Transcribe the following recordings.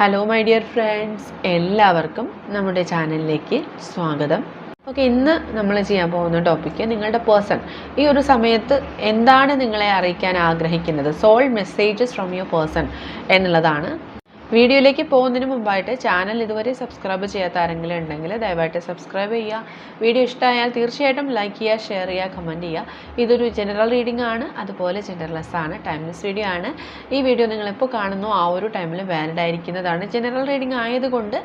Hello my dear friends എല്ലാവർക്കും നമ്മുടെ ചാനലിലേക്ക് സ്വാഗതം. ഓക്കെ ഇന്ന് നമ്മൾ ചെയ്യാൻ പോകുന്ന ടോപ്പിക്ക് നിങ്ങളുടെ പേഴ്സൺ ഈ ഒരു സമയത്ത് എന്താണ് നിങ്ങളെ അറിയിക്കാൻ ആഗ്രഹിക്കുന്നത്? Soul messages from your person എന്നുള്ളതാണ് വീഡിയോയിലേക്ക് പോകുന്നതിന് മുമ്പായിട്ട് ചാനൽ ഇതുവരെ സബ്സ്ക്രൈബ് ചെയ്യാത്ത ആരെങ്കിലും ഉണ്ടെങ്കിൽ ദയവായിട്ട് സബ്സ്ക്രൈബ് ചെയ്യുക. വീഡിയോ ഇഷ്ടമായാൽ തീർച്ചയായിട്ടും ലൈക്ക് ചെയ്യുക ഷെയർ ചെയ്യുക കമന്റ് ചെയ്യുക. ഇതൊരു ജനറൽ റീഡിംഗ് ആണ്. അതുപോലെ ജനറൽലെസ് ആണ്. ടൈംലെസ് വീഡിയോ ആണ്. ഈ വീഡിയോ നിങ്ങളെപ്പോൾ കാണുന്നു ആ ഒരു ടൈമിൽ വാലിഡ് ആയിരിക്കുന്നതാണ് ജനറൽ റീഡിംഗ് ആയതുകൊണ്ട്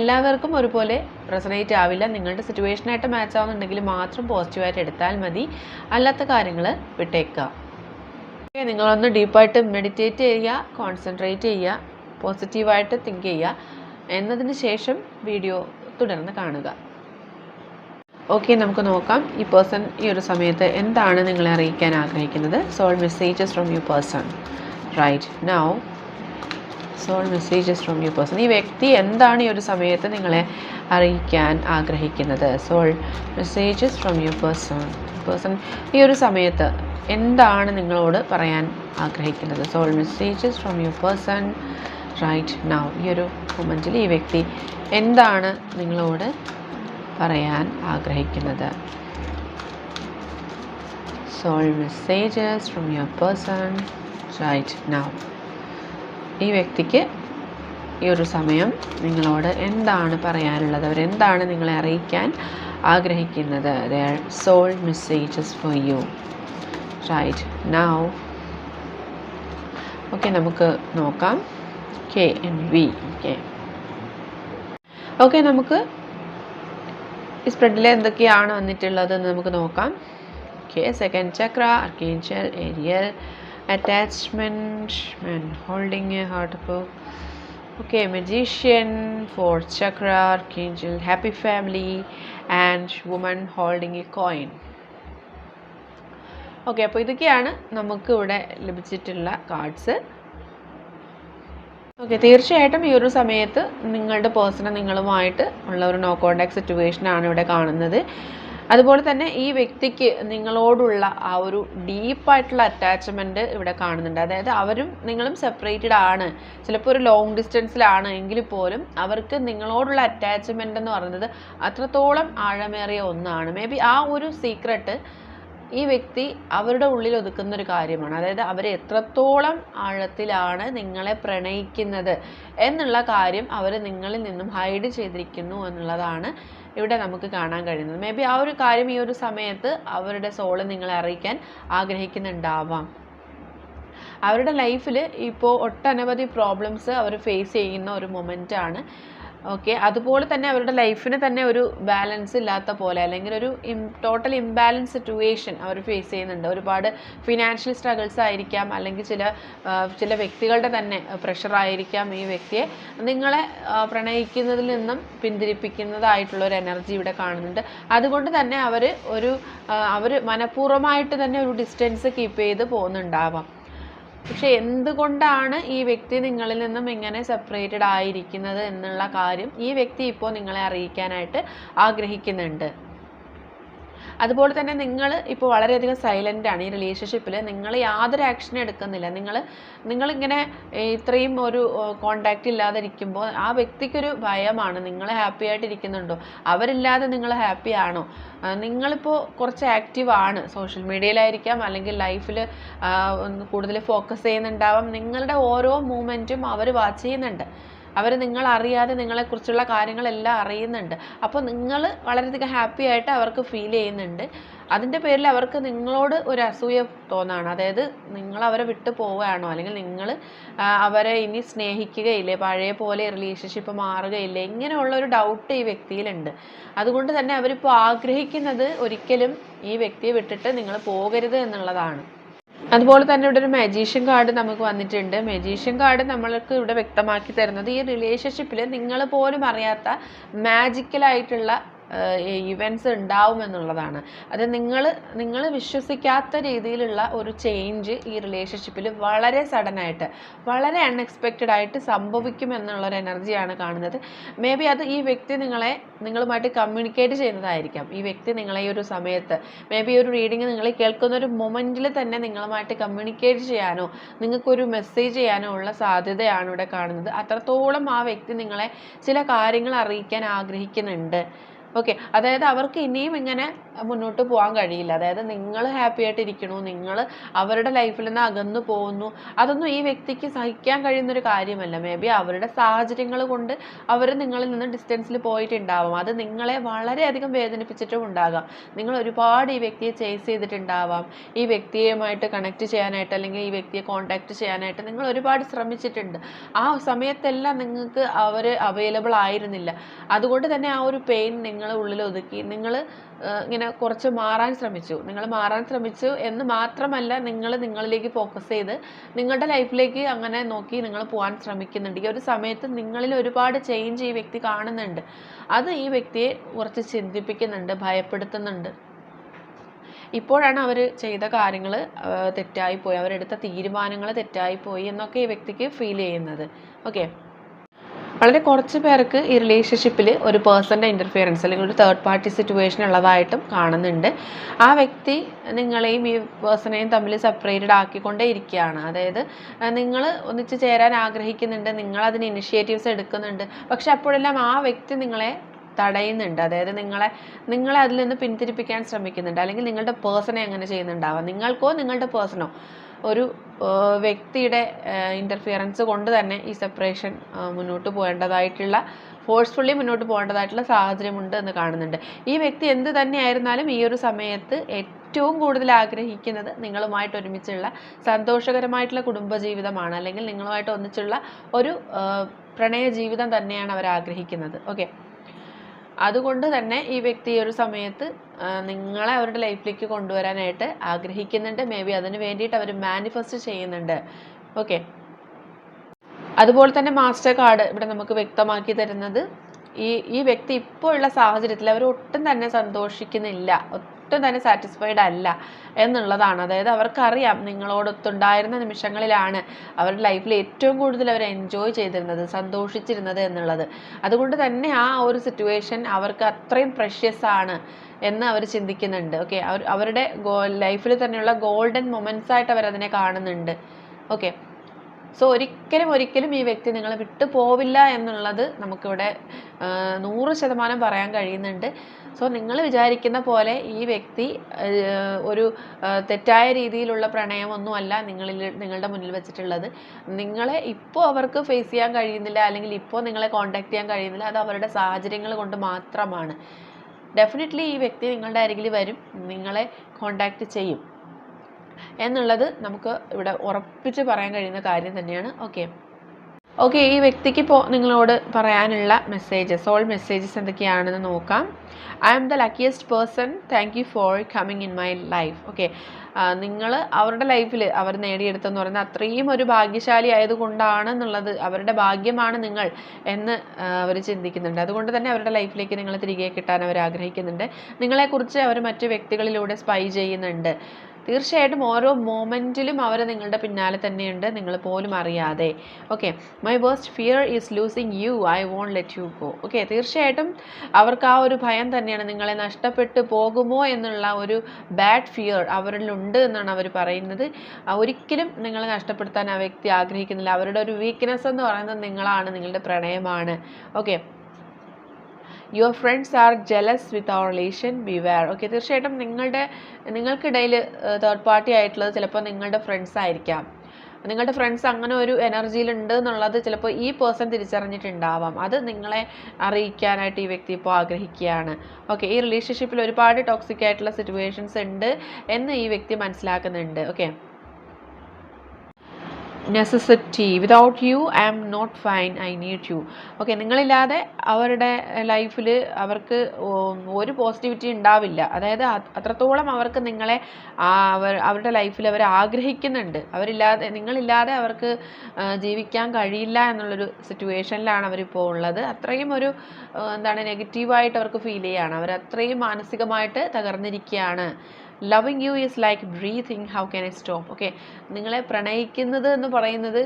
എല്ലാവർക്കും ഒരുപോലെ റെസനേറ്റ് ആവില്ല. നിങ്ങളുടെ സിറ്റുവേഷനായിട്ട് മാച്ച് ആവുന്നുണ്ടെങ്കിൽ മാത്രം പോസിറ്റീവായിട്ട് എടുത്താൽ മതി. അല്ലാത്ത കാര്യങ്ങൾ വിട്ടേക്കുക. നിങ്ങളൊന്ന് ഡീപ്പായിട്ട് മെഡിറ്റേറ്റ് ചെയ്യുക കോൺസെൻട്രേറ്റ് ചെയ്യുക. പോസിറ്റീവായിട്ട് തിങ്ക് ചെയ്യുക. എന്നതിന് ശേഷം വീഡിയോ തുടർന്ന് കാണുക. ഓക്കെ നമുക്ക് നോക്കാം. ഈ പേഴ്സൺ ഈ ഒരു സമയത്ത് എന്താണ് നിങ്ങളെ അറിയിക്കാൻ ആഗ്രഹിക്കുന്നത്? Soul messages from you person right now soul messages from you person ഈ വ്യക്തി എന്താണ് ഈ ഒരു സമയത്ത് നിങ്ങളെ അറിയിക്കാൻ ആഗ്രഹിക്കുന്നത്? Soul messages from you person person ഈ ഒരു സമയത്ത് എന്താണ് നിങ്ങളോട് പറയാൻ ആഗ്രഹിക്കുന്നത്? Soul messages from you person right now ഈ ഒരു മൊമെന്റിൽ ഈ വ്യക്തി എന്താണ് നിങ്ങളോട് പറയാൻ ആഗ്രഹിക്കുന്നത്? Soul messages from your person right now ഈ വ്യക്തിക്ക് ഈ ഒരു സമയം നിങ്ങളോട് എന്താണ് പറയാനുള്ളത്? അവരെന്താണ് നിങ്ങളെ അറിയിക്കാൻ ആഗ്രഹിക്കുന്നത്? Their soul messages for you right now okay നമുക്ക് നോക്കാം. K N V okay okay നമുക്ക് ഈ സ്പ്രെഡിൽ എന്തൊക്കെയാണ് വന്നിട്ടുള്ളത് എന്ന് നമുക്ക് നോക്കാം. Okay second chakra archangel Ariel attachment men holding heart book book. Okay magician chakra archangel happy family and woman holding a coin. Okay അപ്പോൾ ഇതൊക്കെയാണ് നമുക്ക് ഇവിടെ ലഭിച്ചിട്ടുള്ള കാർഡ്സ് ഓക്കെ തീർച്ചയായിട്ടും ഈ ഒരു സമയത്ത് നിങ്ങളുടെ പേഴ്സണൽ നിങ്ങളുമായിട്ട് ഉള്ള ഒരു നോ കോണ്ടാക്ട് സിറ്റുവേഷനാണ് ഇവിടെ കാണുന്നത്. അതുപോലെ തന്നെ ഈ വ്യക്തിക്ക് നിങ്ങളോടുള്ള ആ ഒരു ഡീപ്പായിട്ടുള്ള അറ്റാച്ച്മെന്റ് ഇവിടെ കാണുന്നുണ്ട്. അതായത് അവരും നിങ്ങളും സെപ്പറേറ്റഡ് ആണ്. ചിലപ്പോൾ ഒരു ലോങ് ഡിസ്റ്റൻസിലാണ് എങ്കിൽ പോലും അവർക്ക് നിങ്ങളോടുള്ള അറ്റാച്ച്മെന്റ് എന്ന് പറയുന്നത് അത്രത്തോളം ആഴമേറിയ ഒന്നാണ്. മേ ബി ആ ഒരു സീക്രട്ട് ഈ വ്യക്തി അവരുടെ ഉള്ളിൽ ഒതുക്കുന്ന ഒരു കാര്യമാണ്. അതായത് അവർ എത്രത്തോളം ആഴത്തിലാണ് നിങ്ങളെ പ്രണയിക്കുന്നത് എന്നുള്ള കാര്യം അവർ നിങ്ങളിൽ നിന്നും ഹൈഡ് ചെയ്തിരിക്കുന്നു എന്നുള്ളതാണ് ഇവിടെ നമുക്ക് കാണാൻ കഴിയുന്നത്. മേ ബി ആ ഒരു കാര്യം ഈ ഒരു സമയത്ത് അവരുടെ സോൾ നിങ്ങളെ അറിയിക്കാൻ ആഗ്രഹിക്കുന്നുണ്ടാവാം. അവരുടെ ലൈഫിൽ ഇപ്പോൾ ഒട്ടനവധി പ്രോബ്ലംസ് അവർ ഫേസ് ചെയ്യുന്ന ഒരു മൊമെന്റാണ് ഓക്കെ അതുപോലെ തന്നെ അവരുടെ ലൈഫിന് തന്നെ ഒരു ബാലൻസ് ഇല്ലാത്ത പോലെ അല്ലെങ്കിൽ ഒരു ടോട്ടൽ ഇംബാലൻസ് സിറ്റുവേഷൻ അവർ ഫേസ് ചെയ്യുന്നുണ്ട്. ഒരുപാട് ഫിനാൻഷ്യൽ സ്ട്രഗിൾസ് ആയിരിക്കാം അല്ലെങ്കിൽ ചില ചില വ്യക്തികളുടെ തന്നെ പ്രഷർ ആയിരിക്കാം ഈ വ്യക്തിയെ. നിങ്ങളെ പ്രണയിക്കുന്നതിൽ നിന്നും പിന്തിരിപ്പിക്കുന്നതായിട്ടുള്ള ഒരു എനർജി ഇവിടെ കാണുന്നുണ്ട്. അതുകൊണ്ട് തന്നെ അവർ ഒരു അവർ മനഃപൂർവമായിട്ട് തന്നെ ഒരു ഡിസ്റ്റൻസ് കീപ്പ് ചെയ്ത് പോകുന്നുണ്ടാവാം. പക്ഷെ എന്തുകൊണ്ടാണ് ഈ വ്യക്തി നിങ്ങളിൽ നിന്നും ഇങ്ങനെ സെപ്പറേറ്റഡ് ആയിരിക്കുന്നത് എന്നുള്ള കാര്യം ഈ വ്യക്തി ഇപ്പോൾ നിങ്ങളെ അറിയിക്കാനായിട്ട് ആഗ്രഹിക്കുന്നുണ്ട്. അതുപോലെ തന്നെ നിങ്ങൾ ഇപ്പോൾ വളരെയധികം ആണ് ഈ റിലേഷൻഷിപ്പിൽ നിങ്ങൾ യാതൊരു ആക്ഷനും എടുക്കുന്നില്ല. നിങ്ങൾ നിങ്ങളിങ്ങനെ ഇത്രയും ഒരു കോണ്ടാക്റ്റ് ഇല്ലാതെ ഇരിക്കുമ്പോൾ ആ വ്യക്തിക്കൊരു ഭയമാണ്. നിങ്ങൾ ഹാപ്പി ആയിട്ടിരിക്കുന്നുണ്ടോ? അവരില്ലാതെ നിങ്ങൾ ഹാപ്പി ആണോ? നിങ്ങളിപ്പോൾ കുറച്ച് ആക്റ്റീവ് ആണ്. സോഷ്യൽ മീഡിയയിലായിരിക്കാം അല്ലെങ്കിൽ ലൈഫിൽ കൂടുതൽ ഫോക്കസ് ചെയ്യുന്നുണ്ടാവാം. നിങ്ങളുടെ ഓരോ മൂമെന്റും അവർ വാച്ച് ചെയ്യുന്നുണ്ട്. അവർ നിങ്ങൾ അറിയാതെ നിങ്ങളെക്കുറിച്ചുള്ള കാര്യങ്ങളെല്ലാം അറിയുന്നുണ്ട്. അപ്പോൾ നിങ്ങൾ വളരെയധികം ഹാപ്പി ആയിട്ട് അവർക്ക് ഫീൽ ചെയ്യുന്നുണ്ട്. അതിന്റെ പേരിൽ അവർക്ക് നിങ്ങളോട് ഒരു അസൂയ തോന്നാണ്. അതായത് നിങ്ങൾ അവരെ വിട്ടു പോവുകയാണോ? അല്ലെങ്കിൽ നിങ്ങൾ അവരെ ഇനി സ്നേഹിക്കുകയില്ലേ? പഴയ പോലെ റിലേഷൻഷിപ്പ് മാറുകയില്ലേ? ഇങ്ങനെയുള്ള ഒരു ഡൗട്ട് ഈ വ്യക്തിയിലുണ്ട്. അതുകൊണ്ട് തന്നെ അവരിപ്പോൾ ആഗ്രഹിക്കുന്നത് ഒരിക്കലും ഈ വ്യക്തിയെ വിട്ടിട്ട് നിങ്ങൾ പോകരുത് എന്നുള്ളതാണ്. അതുപോലെ തന്നെ ഇവിടെ ഒരു മജീഷ്യൻ കാർഡ് നമുക്ക് വന്നിട്ടുണ്ട്. മജീഷ്യൻ കാർഡ് നമ്മൾക്ക് ഇവിടെ വ്യക്തമാക്കി തരുന്നത് ഈ റിലേഷൻഷിപ്പിൽ നിങ്ങൾ പോലും അറിയാത്ത മാജിക്കലായിട്ടുള്ള ഇവന്റ്സ് ഉണ്ടാവുമെന്നുള്ളതാണ് അത് നിങ്ങൾ നിങ്ങൾ വിശ്വസിക്കാത്ത രീതിയിലുള്ള ഒരു ചേഞ്ച് ഈ റിലേഷൻഷിപ്പിൽ വളരെ സഡനായിട്ട് വളരെ അൺഎക്സ്പെക്റ്റഡ് ആയിട്ട് സംഭവിക്കും എന്നുള്ളൊരു എനർജിയാണ് കാണുന്നത്. മേ ബി അത് ഈ വ്യക്തി നിങ്ങളെ നിങ്ങളുമായിട്ട് കമ്മ്യൂണിക്കേറ്റ് ചെയ്യുന്നതായിരിക്കാം. ഈ വ്യക്തി നിങ്ങളെ ഈ ഒരു സമയത്ത് മേ ബി ഒരു റീഡിങ് നിങ്ങൾ കേൾക്കുന്ന ഒരു മൊമെന്റിൽ തന്നെ നിങ്ങളുമായിട്ട് കമ്മ്യൂണിക്കേറ്റ് ചെയ്യാനോ നിങ്ങൾക്കൊരു മെസ്സേജ് ചെയ്യാനോ ഉള്ള സാധ്യതയാണ് ഇവിടെ കാണുന്നത്. അത്രത്തോളം ആ വ്യക്തി നിങ്ങളെ ചില കാര്യങ്ങൾ അറിയിക്കാൻ ആഗ്രഹിക്കുന്നുണ്ട്. ഓക്കെ അതായത് അവർക്ക് ഇനിയും ഇങ്ങനെ മുന്നോട്ട് പോകാൻ കഴിയില്ല. അതായത് നിങ്ങൾ ഹാപ്പി ആയിട്ട് ഇരിക്കണു നിങ്ങൾ അവരുടെ ലൈഫിൽ നിന്ന് അകന്നു പോകുന്നു. അതൊന്നും ഈ വ്യക്തിക്ക് സഹിക്കാൻ കഴിയുന്ന ഒരു കാര്യമല്ല. മേ ബി അവരുടെ സാഹചര്യങ്ങൾ കൊണ്ട് അവർ നിങ്ങളിൽ നിന്ന് ഡിസ്റ്റൻസിൽ പോയിട്ടുണ്ടാവാം. അത് നിങ്ങളെ വളരെയധികം വേദനിപ്പിച്ചിട്ടും ഉണ്ടാകാം. നിങ്ങൾ ഒരുപാട് ഈ വ്യക്തിയെ ചേസ് ചെയ്തിട്ടുണ്ടാവാം. ഈ വ്യക്തിയുമായിട്ട് കണക്ട് ചെയ്യാനായിട്ട് അല്ലെങ്കിൽ ഈ വ്യക്തിയെ കോൺടാക്ട് ചെയ്യാനായിട്ട് നിങ്ങൾ ഒരുപാട് ശ്രമിച്ചിട്ടുണ്ട്. ആ സമയത്തെല്ലാം നിങ്ങൾക്ക് അവർ അവൈലബിൾ ആയിരുന്നില്ല. അതുകൊണ്ട് തന്നെ ആ ഒരു പെയിൻ നിങ്ങൾ ഉള്ളിൽ ഒതുക്കി. നിങ്ങൾ ഇങ്ങനെ കുറച്ച് മാറാൻ ശ്രമിച്ചു. നിങ്ങൾ മാറാൻ ശ്രമിച്ചു എന്ന് മാത്രമല്ല നിങ്ങൾ നിങ്ങളിലേക്ക് ഫോക്കസ് ചെയ്ത് നിങ്ങളുടെ ലൈഫിലേക്ക് അങ്ങനെ നോക്കി നിങ്ങൾ പോകാൻ ശ്രമിക്കുന്നുണ്ട്. ഈ ഒരു സമയത്ത് നിങ്ങളിൽ ഒരുപാട് ചേഞ്ച് ഈ വ്യക്തി കാണുന്നുണ്ട്. അത് ഈ വ്യക്തിയെ കുറച്ച് ചിന്തിപ്പിക്കുന്നുണ്ട് ഭയപ്പെടുത്തുന്നുണ്ട്. ഇപ്പോഴാണ് അവർ ചെയ്ത കാര്യങ്ങൾ തെറ്റായിപ്പോയി അവരെടുത്ത തീരുമാനങ്ങൾ തെറ്റായിപ്പോയി എന്നൊക്കെ ഈ വ്യക്തിക്ക് ഫീൽ ചെയ്യുന്നത്. ഓക്കെ വളരെ കുറച്ച് പേർക്ക് ഈ റിലേഷൻഷിപ്പിൽ ഒരു പേഴ്സന്റെ ഇന്റർഫിയറൻസ് അല്ലെങ്കിൽ ഒരു തേർഡ് പാർട്ടി സിറ്റുവേഷൻ ഉള്ളതായിട്ടും കാണുന്നുണ്ട്. ആ വ്യക്തി നിങ്ങളെയും ഈ പേഴ്സണെയും തമ്മിൽ സെപ്പറേറ്റഡ് ആക്കിക്കൊണ്ടേ ഇരിക്കുകയാണ്. അതായത് നിങ്ങൾ ഒന്നിച്ച് ചേരാൻ ആഗ്രഹിക്കുന്നുണ്ട് നിങ്ങൾ അതിന് ഇനിഷ്യേറ്റീവ്സ് എടുക്കുന്നുണ്ട് പക്ഷെ അപ്പോഴെല്ലാം ആ വ്യക്തി നിങ്ങളെ തടയുന്നുണ്ട്. അതായത് നിങ്ങളെ നിങ്ങളെ അതിൽ നിന്ന് പിന്തിരിപ്പിക്കാൻ ശ്രമിക്കുന്നുണ്ട്. അല്ലെങ്കിൽ നിങ്ങളുടെ പേഴ്സണെ അങ്ങനെ ചെയ്യുന്നുണ്ടാവാം. നിങ്ങൾക്കോ നിങ്ങളുടെ പേഴ്സണോ ഒരു വ്യക്തിയുടെ ഇന്റർഫിയറൻസ് കൊണ്ട് തന്നെ ഈ സെപ്പറേഷൻ മുന്നോട്ട് പോകേണ്ടതായിട്ടുള്ള ഫോഴ്സ്ഫുള്ളി മുന്നോട്ട് പോകേണ്ടതായിട്ടുള്ള സാഹചര്യമുണ്ട് എന്ന് കാണുന്നുണ്ട്. ഈ വ്യക്തി എന്ത് തന്നെയായിരുന്നാലും ഈ ഒരു സമയത്ത് ഏറ്റവും കൂടുതൽ ആഗ്രഹിക്കുന്നത് നിങ്ങളുമായിട്ട് ഒരുമിച്ചുള്ള സന്തോഷകരമായിട്ടുള്ള കുടുംബജീവിതമാണ്. അല്ലെങ്കിൽ നിങ്ങളുമായിട്ട് ഒന്നിച്ചുള്ള ഒരു പ്രണയ ജീവിതം തന്നെയാണ് അവർ ആഗ്രഹിക്കുന്നത്. ഓക്കെ അതുകൊണ്ട് തന്നെ ഈ വ്യക്തി ഒരു സമയത്ത് നിങ്ങളെ അവരുടെ ലൈഫിലേക്ക് കൊണ്ടുവരാനായിട്ട് ആഗ്രഹിക്കുന്നുണ്ട്. മേ ബി അതിന് വേണ്ടിയിട്ട് അവർ മാനിഫെസ്റ്റ് ചെയ്യുന്നുണ്ട്. ഓക്കെ അതുപോലെ തന്നെ മാസ്റ്റർ കാർഡ് ഇവിടെ നമുക്ക് വ്യക്തമാക്കി തരുന്നത് ഈ ഈ വ്യക്തി ഇപ്പോൾ ഉള്ള സാഹചര്യത്തിൽ അവർ ഒട്ടും തന്നെ സന്തോഷിക്കുന്നില്ല. ഒട്ടും തന്നെ സാറ്റിസ്ഫൈഡ് അല്ല എന്നുള്ളതാണ്. അതായത് അവർക്കറിയാം നിങ്ങളോടൊത്തുണ്ടായിരുന്ന നിമിഷങ്ങളിലാണ് അവരുടെ ലൈഫിൽ ഏറ്റവും കൂടുതൽ അവർ എൻജോയ് ചെയ്തിരുന്നത് സന്തോഷിച്ചിരുന്നത് എന്നുള്ളത്. അതുകൊണ്ട് തന്നെ ആ ഒരു സിറ്റുവേഷൻ അവർക്ക് അത്രയും പ്രഷ്യസ് ആണ് എന്ന് അവർ ചിന്തിക്കുന്നുണ്ട്. ഓക്കെ അവർ അവരുടെ ലൈഫിൽ തന്നെയുള്ള ഗോൾഡൻ മൊമെന്റ്സ് ആയിട്ട് അവർ അതിനെ കാണുന്നുണ്ട്. ഓക്കെ സോ ഒരിക്കലും ഒരിക്കലും ഈ വ്യക്തി നിങ്ങളെ വിട്ടു പോവില്ല എന്നുള്ളത് നമുക്കിവിടെ നൂറ് ശതമാനം പറയാൻ കഴിയുന്നുണ്ട്. സോ നിങ്ങൾ വിചാരിക്കുന്ന പോലെ ഈ വ്യക്തി ഒരു തെറ്റായ രീതിയിലുള്ള പ്രണയമൊന്നുമല്ല നിങ്ങളിൽ നിങ്ങളുടെ മുന്നിൽ വെച്ചിട്ടുള്ളത്. നിങ്ങളെ ഇപ്പോൾ അവർക്ക് ഫേസ് ചെയ്യാൻ കഴിയുന്നില്ല അല്ലെങ്കിൽ ഇപ്പോൾ നിങ്ങളെ കോൺടാക്ട് ചെയ്യാൻ കഴിയുന്നില്ല അത് അവരുടെ സാഹചര്യങ്ങൾ കൊണ്ട് മാത്രമാണ്. ഡെഫിനറ്റ്ലി ഈ വ്യക്തി നിങ്ങളുടെ അരികിൽ വരും നിങ്ങളെ കോണ്ടാക്ട് ചെയ്യും. എന്നുള്ളത് നമുക്ക് ഇവിടെ ഉറപ്പിച്ച് പറയാൻ കഴിയുന്ന കാര്യം തന്നെയാണ്. ഓക്കെ ഓക്കെ ഈ വ്യക്തിക്ക് ഇപ്പോൾ നിങ്ങളോട് പറയാനുള്ള മെസ്സേജസ് ഓൾ മെസ്സേജസ് എന്തൊക്കെയാണെന്ന് നോക്കാം. I am the luckiest person thank you for coming in my life okay നിങ്ങൾ അവരുടെ ലൈഫിൽ അവർ നേടിയെടുത്തെന്ന് പറയുന്നത് അത്രയും ഒരു ഭാഗ്യശാലി ആയതുകൊണ്ടാണ് എന്നുള്ളത് അവരുടെ ഭാഗ്യമാണ് നിങ്ങൾ എന്ന് അവർ ചിന്തിക്കുന്നുണ്ട്. അതുകൊണ്ട് തന്നെ അവരുടെ ലൈഫിലേക്ക് നിങ്ങൾ തിരികെ കിട്ടാൻ അവർ ആഗ്രഹിക്കുന്നുണ്ട്. നിങ്ങളെക്കുറിച്ച് അവർ മറ്റു വ്യക്തികളിലൂടെ സ്പൈ ചെയ്യുന്നുണ്ട്. തീർച്ചയായിട്ടും ഓരോ മോമെന്റിലും അവർ നിങ്ങളുടെ പിന്നാലെ തന്നെയുണ്ട്. നിങ്ങൾ പോലും അറിയാതെ. Okay my worst fear is losing you I won't let you go okay തീർച്ചയായിട്ടും അവർക്ക് ആ ഒരു ഭയം തന്നെയാണ്. നിങ്ങളെ നഷ്ടപ്പെട്ടു പോകുമോ എന്നുള്ള ഒരു ബാഡ് ഫിയർ അവരിലുണ്ട് എന്നാണ് അവർ പറയുന്നത്. ഒരിക്കലും നിങ്ങളെ നഷ്ടപ്പെടുത്താൻ ആ വ്യക്തി ആഗ്രഹിക്കുന്നില്ല. അവരുടെ ഒരു വീക്ക്നെസ് എന്ന് പറയുന്നത് നിങ്ങളാണ്. നിങ്ങളുടെ പ്രണയമാണ്. Okay your friends are jealous with our relation beware okay തീർച്ചയായിട്ടും നിങ്ങളുടെ നിങ്ങൾക്കിടയിൽ തേർഡ് പാർട്ടി ആയിട്ടുള്ളത് ചിലപ്പോൾ നിങ്ങളുടെ ഫ്രണ്ട്സ് ആയിരിക്കാം. നിങ്ങളുടെ ഫ്രണ്ട്സ് അങ്ങനെ ഒരു എനർജിയിലുണ്ട് എന്നുള്ളത് ചിലപ്പോൾ ഈ പേഴ്സൺ തിരിച്ചറിഞ്ഞിട്ടുണ്ടാവാം. അത് നിങ്ങളെ അറിയിക്കാനായിട്ട് ഈ വ്യക്തി ഇപ്പോൾ ആഗ്രഹിക്കുകയാണ്. ഓക്കെ ഈ റിലേഷൻഷിപ്പിൽ ഒരുപാട് ടോക്സിക് ആയിട്ടുള്ള സിറ്റുവേഷൻസ് ഉണ്ട് എന്ന് ഈ വ്യക്തി മനസ്സിലാക്കുന്നുണ്ട്. Okay necessity without you I am not fine I need you okay നിങ്ങളില്ലാതെ അവരുടെ ലൈഫിൽ അവർക്ക് ഒരു പോസിറ്റിവിറ്റി ഉണ്ടാവില്ല. അതായത് അത്രത്തോളം അവർക്ക് നിങ്ങളെ അവർ അവരുടെ ലൈഫിൽ അവർ ആഗ്രഹിക്കുന്നുണ്ട്. അവരില്ലാതെ നിങ്ങളില്ലാതെ അവർക്ക് ജീവിക്കാൻ കഴിയില്ല എന്നുള്ളൊരു സിറ്റുവേഷനിലാണ് അവരിപ്പോൾ ഉള്ളത്. അത്രയും ഒരു എന്താണ് നെഗറ്റീവായിട്ട് അവർക്ക് ഫീൽ ചെയ്യുകയാണ് അവർ അത്രയും മാനസികമായിട്ട് തകർന്നിരിക്കുകയാണ് loving you is like breathing how can I stop okay നിങ്ങളെ പ്രണയിക്കുന്നത് എന്ന് പറയുന്നത്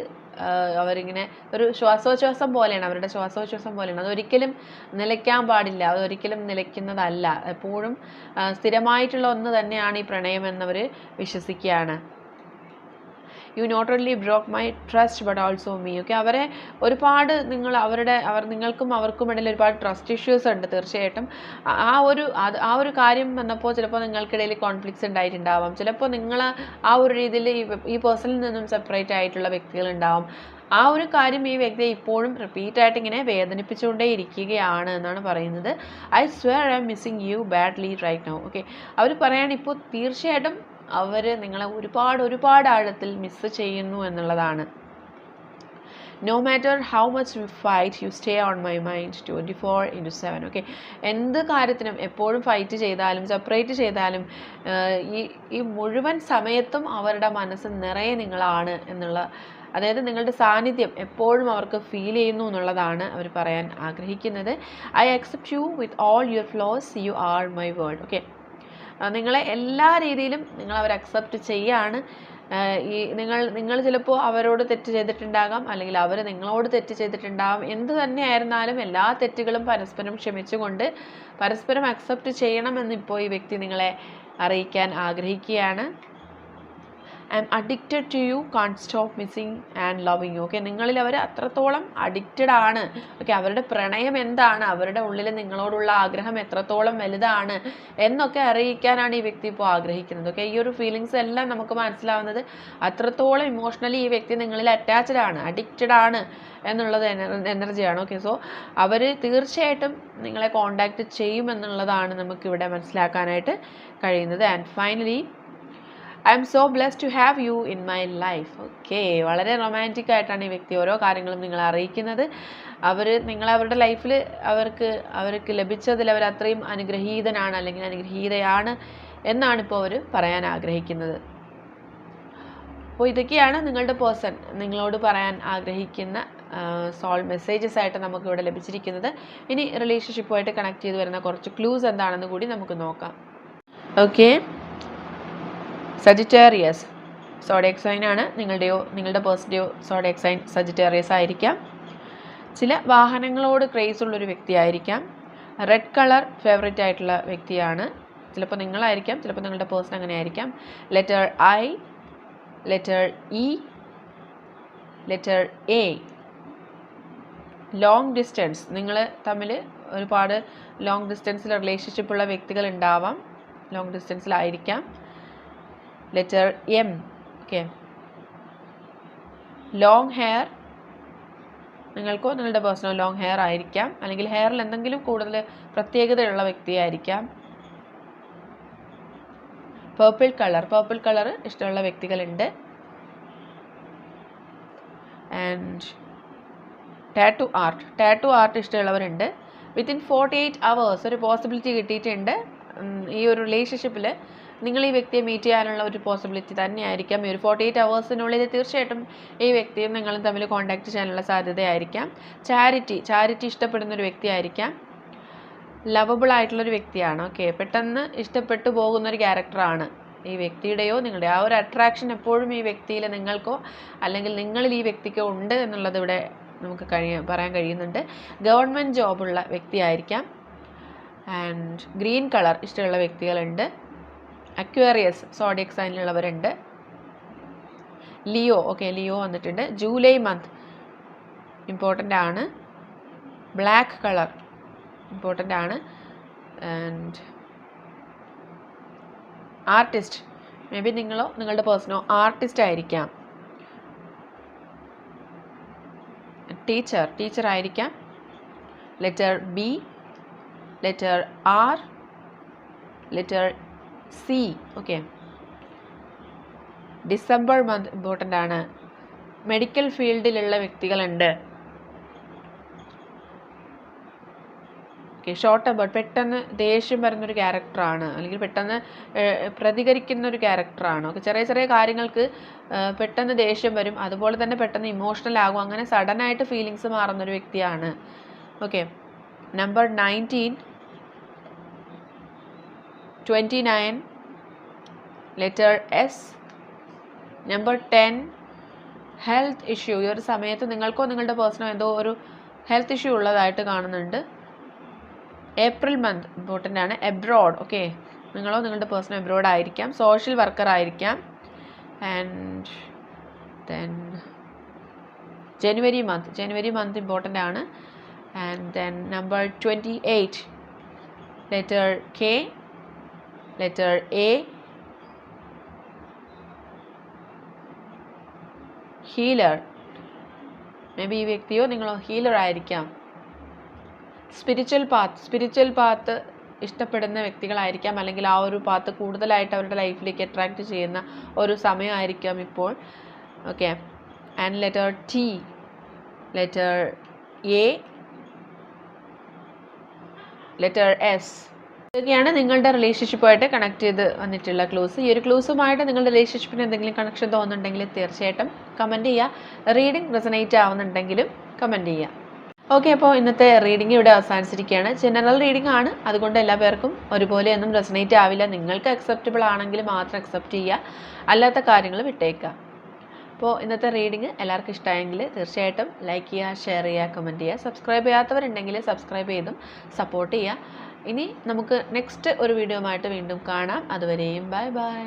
അവരിങ്ങനെ ഒരു ശ്വാസോച്ഛ്വാസം പോലെയാണ്. അവരുടെ ശ്വാസോച്ഛ്വാസം പോലെയാണ്. അതൊരിക്കലും നിലയ്ക്കാൻ പാടില്ല. അതൊരിക്കലും നിലയ്ക്കുന്നതല്ല. എപ്പോഴും സ്ഥിരമായിട്ടുള്ള ഒന്ന് തന്നെയാണ് ഈ പ്രണയം എന്നവർ വിശ്വസിക്കുകയാണ്. You not only broke my trust but also me okay അവരെ ഒരുപാട് നിങ്ങൾ അവരുടെ അവർ നിങ്ങൾക്കും അവർക്കും ഇടയിൽ ഒരുപാട് ട്രസ്റ്റ് ഇഷ്യൂസ് ഉണ്ട് തീർച്ചയായിട്ടും. ആ ഒരു അത് ആ ഒരു കാര്യം വന്നപ്പോൾ ചിലപ്പോൾ നിങ്ങൾക്കിടയിൽ കോൺഫ്ലിക്ട്സ് ഉണ്ടായിട്ടുണ്ടാവാം. ചിലപ്പോൾ നിങ്ങൾ ആ ഒരു രീതിയിൽ ഈ പേഴ്സണിൽ നിന്നും സെപ്പറേറ്റ് ആയിട്ടുള്ള വ്യക്തികൾ ഉണ്ടാവും. ആ ഒരു കാര്യം ഈ വ്യക്തിയെ ഇപ്പോഴും റിപ്പീറ്റ് ആയിട്ട് ഇങ്ങനെ വേദനിപ്പിച്ചുകൊണ്ടേ ഇരിക്കുകയാണ് എന്നാണ് പറയുന്നത്. I swear I'm missing you badly right now okay അവർ പറയാണ് ഇപ്പോൾ തീർച്ചയായിട്ടും അവർ നിങ്ങളെ ഒരുപാട് ഒരുപാട് ആഴത്തിൽ മിസ് ചെയ്യുന്നു എന്നുള്ളതാണ്. No matter how much you fight you stay on my mind twenty four into seven okay എന്ത് കാര്യത്തിനും എപ്പോഴും ഫൈറ്റ് ചെയ്താലും സെപ്പറേറ്റ് ചെയ്താലും ഈ ഈ മുഴുവൻ സമയത്തും അവരുടെ മനസ്സ് നിറയെ നിങ്ങളാണ് എന്നുള്ള അതായത് നിങ്ങളുടെ സാന്നിധ്യം എപ്പോഴും അവർക്ക് ഫീൽ ചെയ്യുന്നു എന്നുള്ളതാണ് അവർ പറയാൻ ആഗ്രഹിക്കുന്നത്. I accept you with all your flaws you are my world okay നിങ്ങളെ എല്ലാ രീതിയിലും നിങ്ങൾ അവർ അക്സെപ്റ്റ് ചെയ്യാണ് ഈ നിങ്ങൾ നിങ്ങൾ ചിലപ്പോൾ അവരോട് തെറ്റ് ചെയ്തിട്ടുണ്ടാകാം അല്ലെങ്കിൽ അവർ നിങ്ങളോട് തെറ്റ് ചെയ്തിട്ടുണ്ടാകാം. എന്ത് തന്നെയായിരുന്നാലും എല്ലാ തെറ്റുകളും പരസ്പരം ക്ഷമിച്ചുകൊണ്ട് പരസ്പരം അക്സെപ്റ്റ് ചെയ്യണമെന്ന് ഇപ്പോൾ ഈ വ്യക്തി നിങ്ങളെ അറിയിക്കാൻ ആഗ്രഹിക്കുകയാണ്. I'm addicted to you can't stop missing and loving you okay നിങ്ങളിൽ അവർ അത്രത്തോളം അഡിക്റ്റഡ് ആണ്. ഓക്കെ അവരുടെ പ്രണയം എന്താണ്? അവരുടെ ഉള്ളിൽ നിങ്ങളോടുള്ള ആഗ്രഹം എത്രത്തോളം വലുതാണ്? എന്നൊക്കെ അറിയിക്കാനാണ് ഈ വ്യക്തി ഇപ്പോൾ ആഗ്രഹിക്കുന്നത്. ഓക്കെ ഈ ഒരു ഫീലിങ്സ് എല്ലാം നമുക്ക് മനസ്സിലാവുന്നത് അത്രത്തോളം ഇമോഷണലി ഈ വ്യക്തി നിങ്ങളിൽ അറ്റാച്ച്ഡ് ആണ് അഡിക്റ്റഡ് ആണ് എന്നുള്ളത് എനർജിയാണ്. ഓക്കെ സോ അവർ തീർച്ചയായിട്ടും നിങ്ങളെ കോണ്ടാക്ട് ചെയ്യുമെന്നുള്ളതാണ് നമുക്കിവിടെ മനസ്സിലാക്കാനായിട്ട് കഴിയുന്നത്. And finally I'm so bless to have you in my life okay വളരെ റൊമാന്റിക് ആയിട്ടാണ് ഈ വ്യക്തി ഓരോ കാര്യങ്ങളും നിങ്ങളെ അറിയിക്കുന്നത്. അവർ നിങ്ങൾ അവരുടെ ലൈഫിൽ അവർക്ക് അവർക്ക് ലഭിച്ചതിൽ അവർ അത്രയും അനുഗ്രഹീതനാണ് അല്ലെങ്കിൽ അനുഗ്രഹീതയാണ് എന്നാണ് ഇപ്പോൾ അവർ പറയാൻ ആഗ്രഹിക്കുന്നത്. അപ്പോൾ ഇതൊക്കെയാണ് നിങ്ങളുടെ പേഴ്സൺ നിങ്ങളോട് പറയാൻ ആഗ്രഹിക്കുന്ന സോൾ മെസ്സേജസ് ആയിട്ട് നമുക്ക് ഇവിടെ ലഭിച്ചിരിക്കുന്നത്. ഇനി റിലേഷൻഷിപ്പുമായിട്ട് കണക്ട് ചെയ്ത് വരുന്ന കുറച്ച് ക്ലൂസ് എന്താണെന്ന് കൂടി നമുക്ക് നോക്കാം. ഓക്കെ സജിറ്റേറിയസ് സോഡിയക് സൈൻ ആണ്. നിങ്ങളുടെയോ നിങ്ങളുടെ പേഴ്സന്റെയോ സോഡിയക് സൈൻ സജിറ്റേറിയസ് ആയിരിക്കാം. ചില വാഹനങ്ങളോട് ക്രേസ് ഉള്ളൊരു വ്യക്തിയായിരിക്കാം. റെഡ് കളർ ഫേവറേറ്റ് ആയിട്ടുള്ള വ്യക്തിയാണ്. ചിലപ്പോൾ നിങ്ങളായിരിക്കാം ചിലപ്പോൾ നിങ്ങളുടെ പേഴ്സൺ അങ്ങനെ ആയിരിക്കാം letter I letter E letter A long distance നിങ്ങൾ തമ്മിൽ ഒരുപാട് ലോങ് ഡിസ്റ്റൻസിൽ റിലേഷൻഷിപ്പുള്ള വ്യക്തികൾ ഉണ്ടാവാം. ലോങ് ഡിസ്റ്റൻസിലായിരിക്കാം letter M. Okay. Long hair. നിങ്ങൾക്കോ നിങ്ങളുടെ പേഴ്സണോ ലോങ് ഹെയർ ആയിരിക്കാം. അല്ലെങ്കിൽ ഹെയറിൽ എന്തെങ്കിലും കൂടുതൽ പ്രത്യേകതയുള്ള വ്യക്തിയായിരിക്കാം. പേർപ്പിൾ കളർ പേർപ്പിൾ കളർ ഇഷ്ടമുള്ള വ്യക്തികളുണ്ട്. And tattoo art tattoo art ഇഷ്ടമുള്ളവരുണ്ട്. Within forty eight hours ഒരു പോസിബിലിറ്റി കിട്ടിയിട്ടുണ്ട്. ഈ ഒരു റിലേഷൻഷിപ്പിൽ നിങ്ങൾ ഈ വ്യക്തിയെ മീറ്റ് ചെയ്യാനുള്ള ഒരു പോസിബിലിറ്റി തന്നെയായിരിക്കാം. ഈ ഒരു ഫോർട്ടി എയ്റ്റ് അവേഴ്സിനുള്ളിൽ തീർച്ചയായിട്ടും ഈ വ്യക്തിയും നിങ്ങളും തമ്മിൽ കോൺടാക്ട് ചെയ്യാനുള്ള സാധ്യതയായിരിക്കാം. ചാരിറ്റി ചാരിറ്റി ഇഷ്ടപ്പെടുന്ന ഒരു വ്യക്തിയായിരിക്കാം. ലവബിൾ ആയിട്ടുള്ളൊരു വ്യക്തിയാണ്. ഓക്കെ പെട്ടെന്ന് ഇഷ്ടപ്പെട്ടു പോകുന്ന ഒരു ക്യാരക്ടറാണ് ഈ വ്യക്തിയുടെയോ നിങ്ങളുടെ ആ ഒരു അട്രാക്ഷൻ എപ്പോഴും ഈ വ്യക്തിയിൽ നിങ്ങൾക്കോ അല്ലെങ്കിൽ നിങ്ങളിൽ ഈ വ്യക്തിക്കോ ഉണ്ട് എന്നുള്ളത് ഇവിടെ നമുക്ക് കഴിയ പറയാൻ കഴിയുന്നുണ്ട്. ഗവൺമെന്റ് ജോബുള്ള വ്യക്തിയായിരിക്കാം. ആൻഡ് ഗ്രീൻ കളർ ഇഷ്ടമുള്ള വ്യക്തികളുണ്ട്. അക്വേറിയസ് സോഡിയക് സൈനിലുള്ളവരുണ്ട്. ലിയോ ഓക്കെ ലിയോ വന്നിട്ടുണ്ട്. ജൂലൈ മന്ത് ഇമ്പോർട്ടന്റ് ആണ്. ബ്ലാക്ക് കളർ ഇമ്പോർട്ടന്റ് ആണ്. ആൻഡ് ആർട്ടിസ്റ്റ് മേ ബി നിങ്ങളോ നിങ്ങളുടെ പേഴ്സണോ ആർട്ടിസ്റ്റ് ആയിരിക്കാം. ടീച്ചർ ടീച്ചർ ആയിരിക്കാം. Letter B letter R letter C okay December month important ആണ്. മെഡിക്കൽ ഫീൽഡിലുള്ള വ്യക്തികളുണ്ട്. ഓക്കെ ഷോർട്ട് അബൌട്ട് പെട്ടെന്ന് ദേഷ്യം വരുന്നൊരു ക്യാരക്ടറാണ് അല്ലെങ്കിൽ പെട്ടെന്ന് പ്രതികരിക്കുന്ന ഒരു ക്യാരക്ടറാണ് ഓക്കെ ചെറിയ ചെറിയ കാര്യങ്ങൾക്ക് പെട്ടെന്ന് ദേഷ്യം വരും. അതുപോലെ തന്നെ പെട്ടെന്ന് ഇമോഷണൽ ആകും. അങ്ങനെ സഡനായിട്ട് ഫീലിങ്സ് മാറുന്നൊരു വ്യക്തിയാണ്. Okay number nineteen twenty nine letter S number ten health issue ഈ ഒരു സമയത്ത് നിങ്ങൾക്കോ നിങ്ങളുടെ പേഴ്സണോ എന്തോ ഒരു ഹെൽത്ത് ഇഷ്യൂ ഉള്ളതായിട്ട് കാണുന്നുണ്ട്. ഏപ്രിൽ മന്ത് ഇമ്പോർട്ടന്റ് ആണ്. എബ്രോഡ് ഓക്കെ നിങ്ങളോ നിങ്ങളുടെ പേഴ്സണോ എബ്രോഡ് ആയിരിക്കാം. സോഷ്യൽ വർക്കർ ആയിരിക്കാം. And then January month January month important ആണ്. And then number twenty eight letter K letter A. Healer. May be ഈ വ്യക്തിയോ നിങ്ങളോ ഹീലർ ആയിരിക്കാം. സ്പിരിച്വൽ പാത്ത് സ്പിരിച്വൽ പാത്ത് ഇഷ്ടപ്പെടുന്ന വ്യക്തികളായിരിക്കാം. അല്ലെങ്കിൽ ആ ഒരു പാത്ത് കൂടുതലായിട്ട് അവരുടെ ലൈഫിലേക്ക് അട്രാക്റ്റ് ചെയ്യുന്ന ഒരു സമയമായിരിക്കാം ഇപ്പോൾ. Okay and letter T letter A letter S ഇതൊക്കെയാണ് നിങ്ങളുടെ റിലേഷൻഷിപ്പുമായിട്ട് കണക്ട് ചെയ്ത് വന്നിട്ടുള്ള ക്ലൂസ് ഈ ഒരു ക്ലൂസുമായിട്ട് നിങ്ങളുടെ റിലേഷൻഷിപ്പിന് എന്തെങ്കിലും കണക്ഷൻ തോന്നുന്നുണ്ടെങ്കിൽ തീർച്ചയായിട്ടും കമന്റ് ചെയ്യുക റീഡിംഗ് റെസനേറ്റ് ആവുന്നുണ്ടെങ്കിലും കമന്റ് ചെയ്യുക ഓക്കെ അപ്പോൾ ഇന്നത്തെ റീഡിംഗ് ഇവിടെ അവസാനിച്ചിരിക്കുകയാണ്. ജനറൽ റീഡിംഗ് ആണ്. അതുകൊണ്ട് എല്ലാ പേർക്കും ഒരുപോലെ ഒന്നും റെസനേറ്റ് ആവില്ല. നിങ്ങൾക്ക് അക്സെപ്റ്റബിൾ ആണെങ്കിൽ മാത്രം അക്സെപ്റ്റ് ചെയ്യുക അല്ലാത്ത കാര്യങ്ങൾ വിട്ടേക്കുക അപ്പോൾ ഇന്നത്തെ റീഡിംഗ് എല്ലാവർക്കും ഇഷ്ടമായെങ്കിൽ തീർച്ചയായിട്ടും ലൈക്ക് ചെയ്യുക ഷെയർ ചെയ്യുക കമന്റ് ചെയ്യുക സബ്സ്ക്രൈബ് ചെയ്യാത്തവരുണ്ടെങ്കിൽ സബ്സ്ക്രൈബ് ചെയ്തും സപ്പോർട്ട് ചെയ്യുക ഇനി നമുക്ക് നെക്സ്റ്റ് ഒരു വീഡിയോ ആയിട്ട് വീണ്ടും കാണാം. അതുവരെയും ബൈ ബൈ